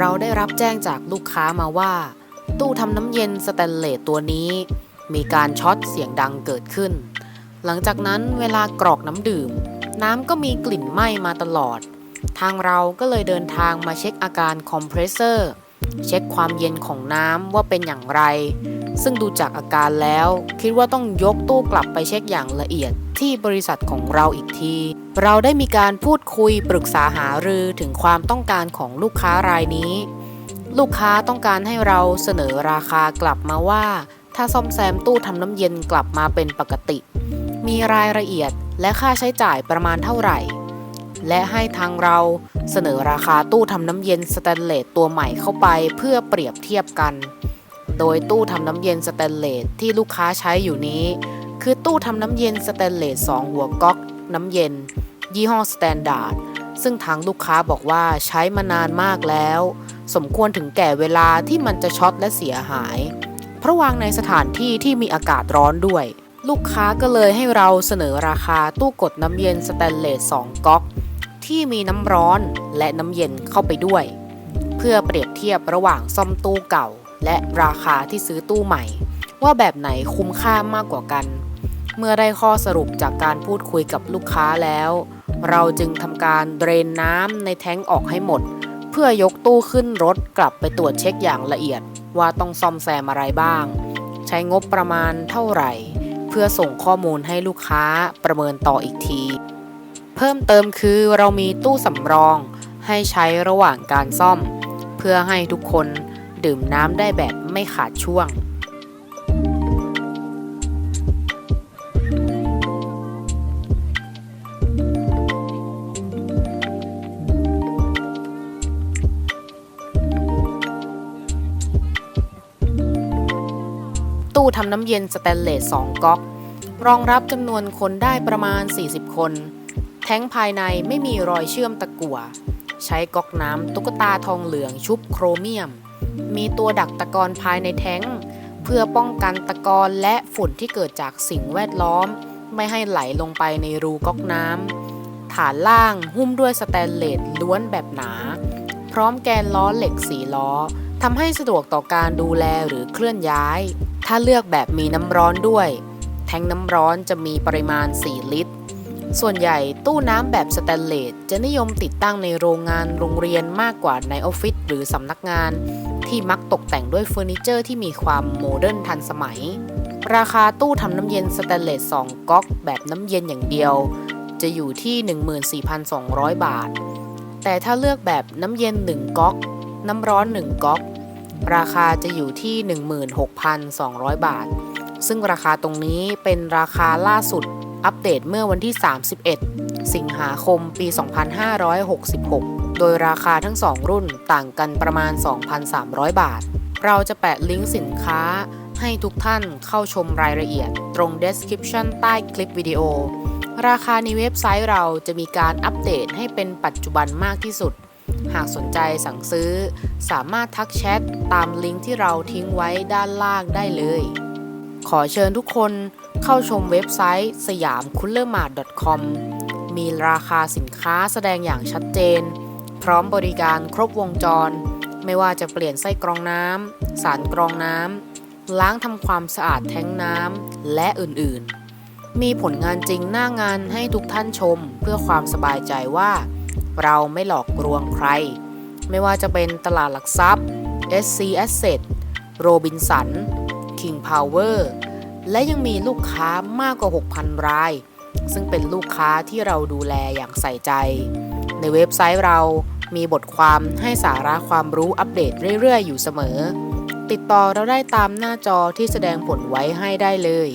เราได้รับแจ้งจากลูกค้ามาว่า ตู้ทำน้ำเย็นสแตนเลสตัวนี้ มีการช็อตเสียงดังเกิดขึ้น หลังจากนั้นเวลากรอกน้ำดื่ม น้ำก็มีกลิ่นไหม้มาตลอด ทางเราก็เลยเดินทางมาเช็คอาการคอมเพรสเซอร์ เช็คความเย็นของน้ำว่าเป็นอย่างไร ซึ่งดูจากอาการแล้ว คิดว่าต้องยกตู้กลับไปเช็คอย่างละเอียดที่บริษัทของเราอีกที เราได้มีการพูดคุยปรึกษาหารือถึงความต้องการของลูกค้ารายนี้ ลูกค้าต้องการให้เราเสนอราคากลับมาว่า ถ้าซ่อมแซมตู้ทำน้ำเย็นกลับมาเป็นปกติ มีรายละเอียดและค่าใช้จ่ายประมาณเท่าไหร่ และให้ทางเราเสนอราคาตู้ทำน้ำเย็นสแตนเลสตัวใหม่เข้าไปเพื่อเปรียบเทียบกัน โดยตู้ทำน้ำเย็นสแตนเลสที่ลูกค้าใช้อยู่นี้ คือตู้ทำน้ำเย็นสแตนเลส2หัวก๊อก น้ำเย็น ยี่ห้อสแตนดาร์ดซึ่งทางลูกค้าบอกว่าใช้มานานมากแล้ว สมควรถึงแก่เวลาที่มันจะช็อตและเสียหาย เพราะวางในสถานที่ที่มีอากาศร้อนด้วย ลูกค้าก็เลยให้เราเสนอราคาตู้กดน้ำเย็นสแตนเลส2ก๊อก ที่มีน้ำร้อนและน้ำเย็นเข้าไปด้วย เพื่อเปรียบเทียบระหว่างซ่อมตู้เก่า และราคาที่ซื้อตู้ใหม่ ว่าแบบไหนคุ้มค่ามากกว่ากัน เมื่อได้ข้อสรุปจากการพูดคุยกับลูกค้าแล้ว เราจึงทำการเดรนน้ำในแท้งออกให้หมด เพื่อยกตู้ขึ้นรถกลับไปตรวจเช็คอย่างละเอียด ว่าต้องซ่อมแซมอะไรบ้าง ใช้งบประมาณเท่าไหร่ เพื่อส่งข้อมูลให้ลูกค้าประเมินต่ออีกที เพิ่มเติมคือเรามีตู้สำรองให้ใช้ระหว่างการซ่อม เพื่อให้ทุกคนดื่มน้ำได้แบบไม่ขาดช่วง ตู้ทำน้ำเย็นสแตนเลส2ก๊อก รองรับจำนวนคนได้ประมาณ 40 คน ท้งภายในไม่มีรอยเชื่อมตะกั่ว ใช้ก๊อกน้ำตุ๊กตาทองเหลืองชุบโครเมียม มีตัวดักตะกอนภายในแท้ง เพื่อป้องกันตะกอนและฝุ่นที่เกิดจากสิ่งแวดล้อม ไม่ให้ไหลลงไปในรูก๊อกน้ำฐานล่างหุ้มด้วยสแตนเลสล้วนแบบหนา พร้อมแกนล้อเหล็กสีล้อทำให้สะดวกต่อการดูแลหรือเคลื่อนย้าย ถ้าเลือกแบบมีน้ำร้อนด้วย แทงน้ำร้อนจะมีปริมาณ 4 ลิตร ส่วนใหญ่ตู้น้ำแบบสแตนเลสจะนิยมติดตั้งในโรงงานโรงเรียนมากกว่าในออฟฟิศหรือสำนักงาน ที่มักตกแต่งด้วยเฟอร์นิเจอร์ที่มีความโมเดิร์นทันสมัย ราคาตู้ทำน้ำเย็นสแตนเลส2ก๊อกแบบน้ำเย็นอย่างเดียว จะอยู่ที่ 14,200 บาท แต่ถ้าเลือกแบบน้ำเย็น 1ก๊อก น้ำร้อน 1ก๊อก ราคาจะอยู่ที่ 16,200 บาท ซึ่งราคาตรงนี้เป็นราคาล่าสุด อัปเดตเมื่อวันที่ 31 สิงหาคมปี 2566 โดยราคาทั้ง 2 รุ่นต่างกันประมาณ 2,300 บาท เราจะแปะลิงก์สินค้าให้ทุกท่านเข้าชมรายละเอียด ตรง description ใต้คลิปวิดีโอ ราคาในเว็บไซต์เราจะมีการอัปเดตให้เป็นปัจจุบันมากที่สุด หากสนใจสั่งซื้อ สามารถทักแชทตามลิงก์ที่เราทิ้งไว้ด้านล่างได้เลย ขอเชิญทุกคนเข้าชมเว็บไซต์สยามคุลเลอร์มาร์ .com มีราคาสินค้าแสดงอย่างชัดเจน พร้อมบริการครบวงจร ไม่ว่าจะเปลี่ยนไส้กรองน้ำ สารกรองน้ำ ล้างทำความสะอาดแท้งน้ำ และอื่นๆ มีผลงานจริงหน้างานให้ทุกท่านชมเพื่อความสบายใจว่า เราไม่หลอกลวงใคร ไม่ว่าจะเป็นตลาดหลักทรัพย์ SC Asset Robinson King Power และยังมีลูกค้ามากกว่า 6,000 ราย ซึ่งเป็นลูกค้าที่เราดูแลอย่างใส่ใจ ในเว็บไซต์เรามีบทความให้สาระความรู้อัปเดตเรื่อย ๆ อยู่เสมอ ติดต่อเราได้ตามหน้าจอที่แสดงผลไว้ให้ได้เลย